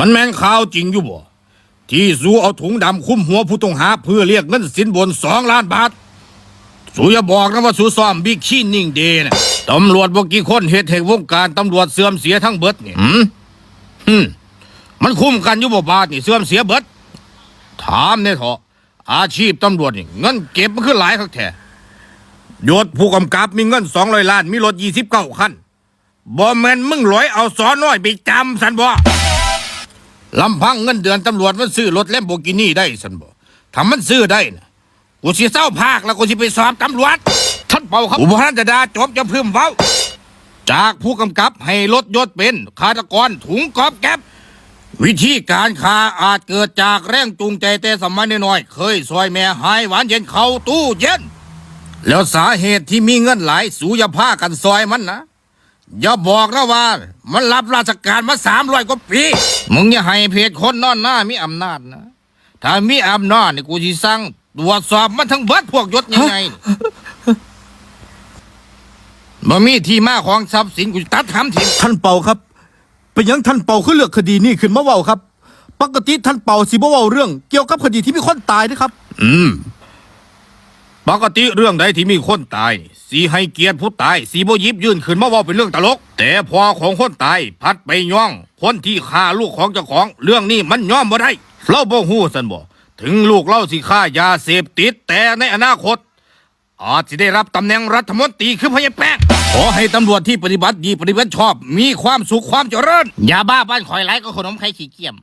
มันแม่นข่าวจริงอยู่บ่ ที่สูเอาถุงดำคุ้มหัวผู้ต้องหาเพื่อเรียกเงินสินบนสองล้านบาท สูอย่าบอกนะว่าสูซ้อมบิ๊กขี้นิ่งเดย์นะตำรวจบอกกี่คนเหตุแห่งวงการตำรวจเสื่อมเสียทั้งเบิดนี่หืมหืมมันคุ้มกันอยู่บ่บาทนี่เสื่อมเสียเบิด ถามเนี่ยเถอะอาชีพตำรวจนี่เงินเก็บมันคือหลายคักแท้ยศผู้กำกับมีเงินสองร้อยล้าน มีรถยี่สิบเก้าคันบ่แมนมึงร้อยเอาสอน้อยไปจำสันบ่ ลำพังเงินเดือนตำรวจมันซื้อรถแลมโบกินี่ได้สันบ่ถ้ามันซื้อได้นะกูสิเศร้าภาคแล้วกูสิไปสอบตำรวจท่านเป่าครับอุปทานจะดาจบจะพึ่มเฝ้า จากผู้กำกับให้ลดยศเป็นฆาตกรถุงกอบแก๊บวิธีการฆ่าอาจเกิดจากแรงจูงใจแต่สมัยน้อยๆเคยซอยแม่หายหวานเย็นเข้าตู้เย็น แล้วสาเหตุที่มีเงินหลายสูอยาผ้ากันซอยมันนะ อย่าบอกนะว่า มันรับราชการมาสามร้อยกว่าปี มึงอย่าให้เพจคนนอนหน้ามีอำนาจนะ ถ้ามีอำนาจนี่กูจะสั่งตรวจสอบมันทั้งเบิดพวกยศยังไงบ่มีที่มาของทรัพย์สินกูจะตัดคำทิ้งท่านเป่าครับ เป็นหยังท่านเป่าคือเลือกคดีนี้ขึ้นมาเว้าครับ ปกติท่านเป่าสิบ่เว้าเรื่อง เกี่ยวกับคดีที่มีคนตายนะครับ อืม ปกติเรื่องใดที่มีคนตาย สีให้เกียรติผู้ตาย สีโบยิบยื่นขึ้นมาว่าเป็นเรื่องตลก แต่พอของคนตายพัดไปย่อง คนที่ฆ่าลูกของเจ้าของ เรื่องนี้มันย่อมบ่ได้เราบ่ฮู้สันบ่ถึงลูกเล่าสิฆ่ายาเสพติดแต่ในอนาคต อาจจะได้รับตำแหน่งรัฐมนตรีคือพญาแป๊กขอให้ตำรวจที่ปฏิบัติดีปฏิบัติชอบ มีความสุขความเจริญอย่าบ้าบ้านคอยไรก็ขนมไข่ขี้เกียม